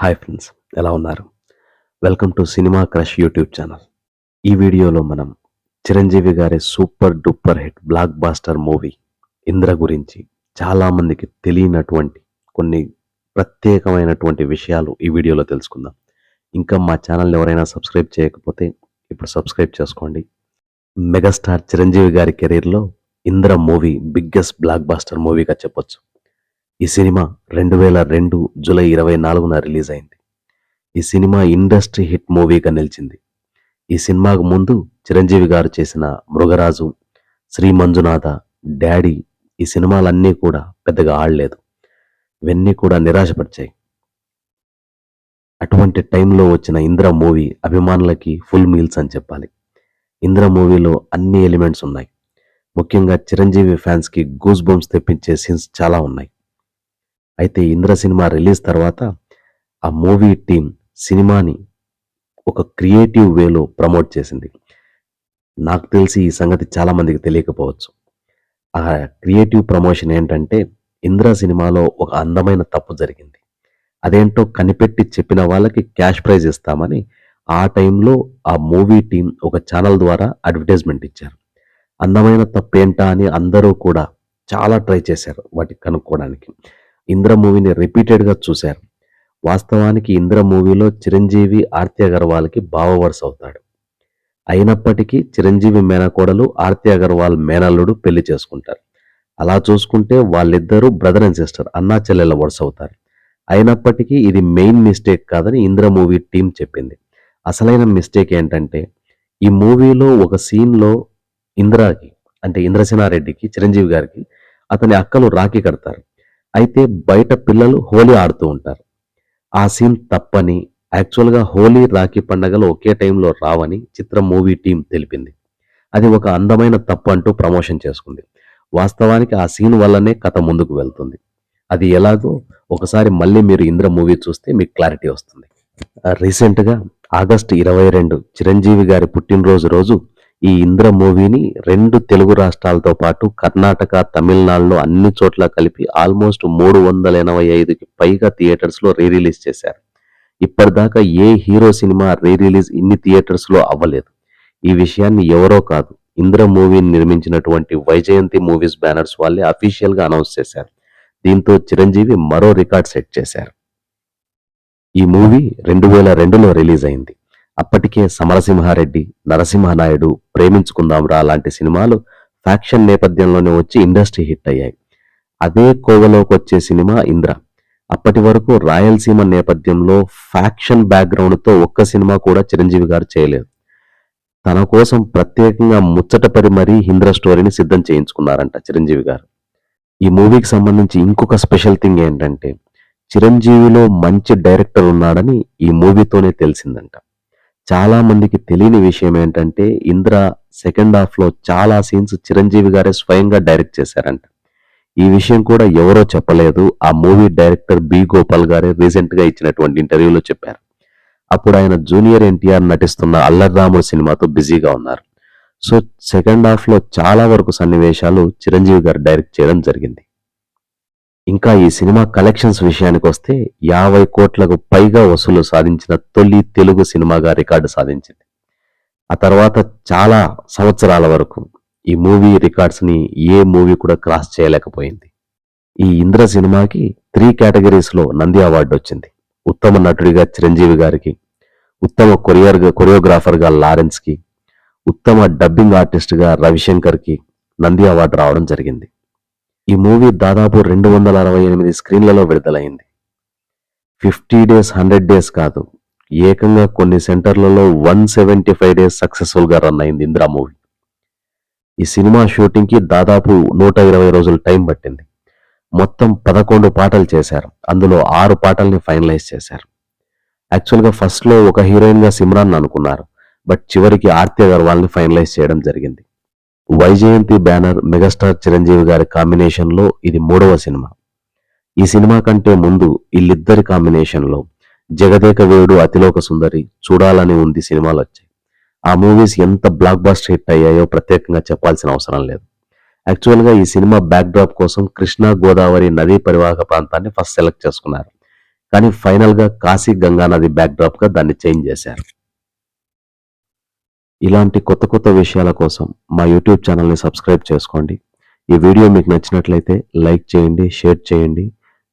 Hi friends ఎలా ఉన్నారు? Welcome to cinema crush YouTube channel. ఈ వీడియోలో మనం చిరంజీవి గారి super duper hit blockbuster movie Indra గురించి చాలామందికి తెలియనటువంటి కొన్ని ప్రత్యేకమైనటువంటి విషయాలు ఈ వీడియోలో తెలుసుకుందాం. ఇంకా మా ఛానల్ ఎవరైనా సబ్స్క్రైబ్ చేయకపోతే ఇప్పుడు సబ్స్క్రైబ్ చేసుకోండి. మెగాస్టార్ చిరంజీవి గారి కెరీర్లో Indra movie biggest blockbuster మూవీగా చెప్పొచ్చు. ఈ సినిమా రెండు వేల రెండు జూలై ఇరవై నాలుగున రిలీజ్ అయింది. ఈ సినిమా ఇండస్ట్రీ హిట్ మూవీగా నిలిచింది. ఈ సినిమాకు ముందు చిరంజీవి గారు చేసిన మృగరాజు శ్రీ మంజునాథ డాడీ ఈ సినిమాలన్నీ కూడా పెద్దగా ఆడలేదు. ఇవన్నీ కూడా నిరాశపరిచాయి. అటువంటి టైంలో వచ్చిన ఇంద్ర మూవీ అభిమానులకి ఫుల్ మీల్స్ అని చెప్పాలి. ఇంద్ర మూవీలో అన్ని ఎలిమెంట్స్ ఉన్నాయి. ముఖ్యంగా చిరంజీవి ఫ్యాన్స్కి గూస్ బొమ్స్ తెప్పించే సీన్స్ చాలా ఉన్నాయి. అయితే ఇంద్ర సినిమా రిలీజ్ తర్వాత ఆ మూవీ టీం సినిమాని ఒక క్రియేటివ్ వేలో ప్రమోట్ చేసింది. నాకు తెలిసి ఈ సంగతి చాలామందికి తెలియకపోవచ్చు. ఆ క్రియేటివ్ ప్రమోషన్ ఏంటంటే ఇంద్ర సినిమాలో ఒక అందమైన తప్పు జరిగింది. అదేంటో కనిపెట్టి చెప్పిన వాళ్ళకి క్యాష్ ప్రైజ్ ఇస్తామని ఆ టైంలో ఆ మూవీ టీం ఒక ఛానల్ ద్వారా అడ్వర్టైజ్మెంట్ ఇచ్చారు. అందమైన తప్పేంటా అని అందరూ కూడా చాలా ట్రై చేశారు వాటికి కనుక్కోవడానికి. ఇంద్ర మూవీని రిపీటెడ్గా చూశారు. వాస్తవానికి ఇంద్ర మూవీలో చిరంజీవి ఆర్తి అగర్వాల్కి బావవర్స్ అవుతాడు. అయినప్పటికీ చిరంజీవి మేనకోడలు ఆర్తి అగర్వాల్ మేనల్లుడు పెళ్ళి చేసుకుంటారు. అలా చూసుకుంటే వాళ్ళిద్దరూ బ్రదర్ అండ్ సిస్టర్ అన్నా చెల్లెల వర్స్ అవుతారు. అయినప్పటికీ ఇది మెయిన్ మిస్టేక్ కాదని ఇంద్ర మూవీ టీం చెప్పింది. అసలైన మిస్టేక్ ఏంటంటే ఈ మూవీలో ఒక సీన్లో ఇంద్రాకి అంటే ఇంద్రసేనారెడ్డికి చిరంజీవి గారికి అతని అక్కలు రాఖీ కడతారు. అయితే బయట పిల్లలు హోలీ ఆడుతూ ఉంటారు. ఆ సీన్ తప్పని యాక్చువల్గా హోలీ రాఖీ పండగలు ఒకే టైంలో రావని చిత్ర మూవీ టీం తెలిపింది. అది ఒక అందమైన తప్పు అంటూ ప్రమోషన్ చేసుకుంది. వాస్తవానికి ఆ సీన్ వల్లనే కథ ముందుకు వెళ్తుంది. అది ఎలాగో ఒకసారి మళ్ళీ మీరు ఇంద్ర మూవీ చూస్తే మీకు క్లారిటీ వస్తుంది. రీసెంట్గా ఆగస్టు ఇరవై రెండు చిరంజీవి గారి పుట్టినరోజు రోజు ఈ ఇంద్ర మూవీని రెండు తెలుగు రాష్ట్రాలతో పాటు కర్ణాటక తమిళనాడులో అన్ని చోట్ల కలిపి ఆల్మోస్ట్ మూడు వందల ఎనభై ఐదుకి పైగా థియేటర్స్లో రీ రిలీజ్ చేశారు. ఇప్పటిదాకా ఏ హీరో సినిమా రీ రిలీజ్ ఇన్ని థియేటర్స్లో అవ్వలేదు. ఈ విషయాన్ని ఎవరో కాదు ఇంద్ర మూవీని నిర్మించినటువంటి వైజయంతి మూవీస్ బ్యానర్స్ వాళ్ళే అఫీషియల్గా అనౌన్స్ చేశారు. దీంతో చిరంజీవి మరో రికార్డ్ సెట్ చేశారు. ఈ మూవీ రెండు వేల రెండులో రిలీజ్ అయింది. అప్పటికే సమరసింహారెడ్డి నరసింహనాయుడు ప్రేమించుకుందాంరా లాంటి సినిమాలు ఫ్యాక్షన్ నేపథ్యంలోనే వచ్చి ఇండస్ట్రీ హిట్ అయ్యాయి. అదే కోవలోకి వచ్చే సినిమా ఇంద్ర. అప్పటి వరకు రాయలసీమ నేపథ్యంలో ఫ్యాక్షన్ బ్యాక్గ్రౌండ్తో ఒక్క సినిమా కూడా చిరంజీవి గారు చేయలేదు. తన కోసం ప్రత్యేకంగా ముచ్చటపరి మరీ ఇంద్ర స్టోరీని సిద్ధం చేయించుకున్నారంట చిరంజీవి గారు. ఈ మూవీకి సంబంధించి ఇంకొక స్పెషల్ థింగ్ ఏంటంటే చిరంజీవిలో మంచి డైరెక్టర్ ఉన్నాడని ఈ మూవీతోనే తెలిసిందంట. చాలా మందికి తెలియని విషయం ఏంటంటే ఇంద్ర సెకండ్ హాఫ్లో చాలా సీన్స్ చిరంజీవి గారే స్వయంగా డైరెక్ట్ చేశారంట. ఈ విషయం కూడా ఎవరో చెప్పలేదు. ఆ మూవీ డైరెక్టర్ బి గోపాల్ గారే రీసెంట్గా ఇచ్చినటువంటి ఇంటర్వ్యూలో చెప్పారు. అప్పుడు ఆయన జూనియర్ ఎన్టీఆర్ నటిస్తున్న అల్లర్రాముడు సినిమాతో బిజీగా ఉన్నారు. సో సెకండ్ హాఫ్లో చాలా వరకు సన్నివేశాలు చిరంజీవి గారు డైరెక్ట్ చేయడం జరిగింది. ఇంకా ఈ సినిమా కలెక్షన్స్ విషయానికి వస్తే యాభై కోట్లకు పైగా వసూలు సాధించిన తొలి తెలుగు సినిమాగా రికార్డు సాధించింది. ఆ తర్వాత చాలా సంవత్సరాల వరకు ఈ మూవీ రికార్డ్స్ని ఏ మూవీ కూడా క్రాస్ చేయలేకపోయింది. ఈ ఇంద్ర సినిమాకి త్రీ కేటగిరీస్లో నంది అవార్డు వచ్చింది. ఉత్తమ నటుడిగా చిరంజీవి గారికి ఉత్తమ కొరియర్ కొరియోగ్రాఫర్గా లారెన్స్కి ఉత్తమ డబ్బింగ్ ఆర్టిస్ట్గా రవిశంకర్కి నంది అవార్డు రావడం జరిగింది. ఈ మూవీ దాదాపు రెండు వందల అరవై ఎనిమిది స్క్రీన్లలో విడుదలైంది. ఫిఫ్టీ డేస్ హండ్రెడ్ డేస్ కాదు ఏకంగా కొన్ని సెంటర్లలో వన్ సెవెంటీ ఫైవ్ డేస్ సక్సెస్ఫుల్గా రన్ అయింది ఇందిరా మూవీ. ఈ సినిమా షూటింగ్కి దాదాపు నూట ఇరవై రోజులు టైం పట్టింది. మొత్తం పదకొండు పాటలు చేశారు. అందులో ఆరు పాటల్ని ఫైనలైజ్ చేశారు. యాక్చువల్గా ఫస్ట్లో ఒక హీరోయిన్గా సిమ్రాన్ అనుకున్నారు బట్ చివరికి ఆర్తి అగర్వాల్ని ఫైనలైజ్ చేయడం జరిగింది. వైజయంతి బ్యానర్ మెగాస్టార్ చిరంజీవి గారి కాంబినేషన్లో ఇది మూడవ సినిమా. ఈ సినిమా కంటే ముందు వీళ్ళిద్దరి కాంబినేషన్లో జగదేక వేడు అతిలోక సుందరి చూడాలని ఉంది సినిమాలు వచ్చాయి. ఆ మూవీస్ ఎంత బ్లాక్ బాస్టర్ హిట్ అయ్యాయో ప్రత్యేకంగా చెప్పాల్సిన అవసరం లేదు. యాక్చువల్గా ఈ సినిమా బ్యాక్ డ్రాప్ కోసం కృష్ణా గోదావరి నదీ పరివాహక ప్రాంతాన్ని ఫస్ట్ సెలెక్ట్ చేసుకున్నారు. కానీ ఫైనల్గా కాశీ గంగా నది బ్యాక్డ్రాప్గా దాన్ని చేంజ్ చేశారు. ఇలాంటి కొత్త కొత్త విషయాల కోసం మా యూట్యూబ్ ఛానల్ని సబ్స్క్రైబ్ చేసుకోండి. ఈ వీడియో మీకు నచ్చినట్లయితే లైక్ చేయండి షేర్ చేయండి.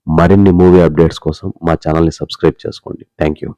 మరిన్ని మూవీ అప్డేట్స్ కోసం మా ఛానల్ని సబ్స్క్రైబ్ చేసుకోండి. Thank you.